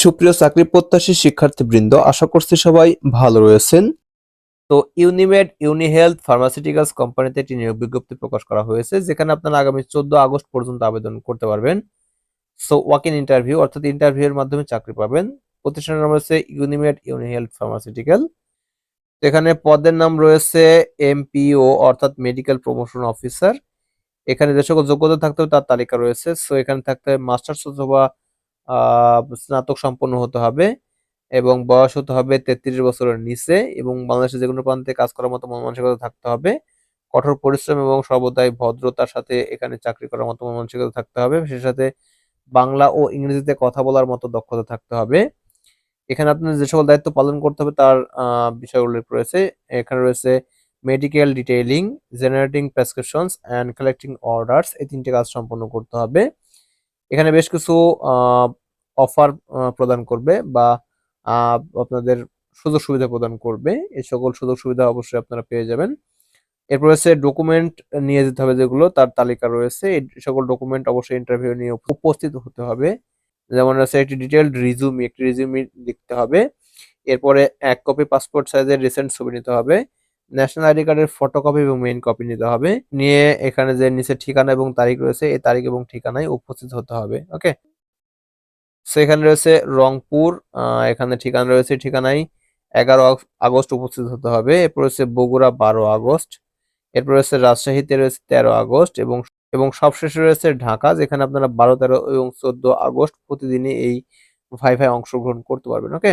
সুপ্রিয় চাকরি প্রত্যাশী শিক্ষার্থীবৃন্দ, আশা করছি সবাই ভালো রয়েছেন। তো ইউনিমেড ইউনি হেলথ ফার্মাসিউটিক্যালস কোম্পানিতে একটি নিয়োগ বিজ্ঞপ্তি প্রকাশ করা হয়েছে, যেখানে আপনারা আগামী চোদ্দ আগস্ট পর্যন্ত আবেদন করতে পারবেন। সো ওয়াক ইন ইন্টারভিউ অর্থাৎ ইন্টারভিউ এর মাধ্যমে চাকরি পাবেন। প্রতিষ্ঠানের নাম রয়েছে ইউনিমেড ইউনি হেলথ ফার্মাসিউটিক্যাল এখানে পদের নাম রয়েছে এমপিও অর্থাৎ মেডিকেল প্রমোশন অফিসার এখানে যে সকল যোগ্যতা থাকতে হবে তার তালিকা রয়েছে। সো এখানে থাকতে হবে মাস্টার্স অথবা স্নাতক সম্পন্ন হতে হবে এবং বয়স হতে হবে তেত্রিশ বছরের নিচে এবং বাংলাদেশের যে কোনো প্রান্তে কাজ করার মতো মন মানসিকতা থাকতে হবে। কঠোর পরিশ্রম এবং সর্বদাই ভদ্রতার সাথে এখানে চাকরি করার মতো মন মানসিকতা থাকতে হবে। সেই সাথে বাংলা ও ইংরেজিতে কথা বলার মতো দক্ষতা থাকতে হবে। এখানে আপনার যে সকল দায়িত্ব পালন করতে হবে তার বিষয় উল্লেখ রয়েছে। এখানে রয়েছে medical detailing generating prescriptions and collecting orders এই তিনটে কাজ সম্পন্ন করতে হবে। এখানে বেশ কিছু অফার প্রদান করবে বা আপনাদের সুযোগ সুবিধা প্রদান করবে। এই সকল সুযোগ সুবিধা অবশ্যই আপনারা পেয়ে যাবেন। এরপর রয়েছে ডকুমেন্ট নিয়ে যেতে হবে যেগুলো, তার তালিকা রয়েছে। এই সকল ডকুমেন্ট অবশ্যই ইন্টারভিউ নিয়ে উপস্থিত হতে হবে। যেমন রয়েছে একটি ডিটেলড রিজুমি একটি রিজুমি লিখতে হবে। এরপরে এক কপি পাসপোর্ট সাইজের রিসেন্ট ছবি নিতে হবে। ন্যাশনাল আইডি কার্ডের ফটোকপি এবং মেইন কপি নিতে হবে। নিয়ে এখানে যে নিচে ঠিকানা এবং তারিখ রয়েছে, এই তারিখ এবং ঠিকানায় উপস্থিত হতে হবে ওকে সেখানে রয়েছে রংপুর এখানে ঠিকানা রয়েছে ঠিকানায় এগারো আগস্ট উপস্থিত হতে হবে। এরপর রয়েছে বগুড়া বারো আগস্ট, এরপর রয়েছে রাজশাহীতে রয়েছে তেরো আগস্ট এবং এবং সবশেষে রয়েছে ঢাকা, যেখানে আপনারা বারো, তেরো এবং চোদ্দ আগস্ট প্রতিদিনই এই ভাইভাই অংশগ্রহণ করতে পারবেন ওকে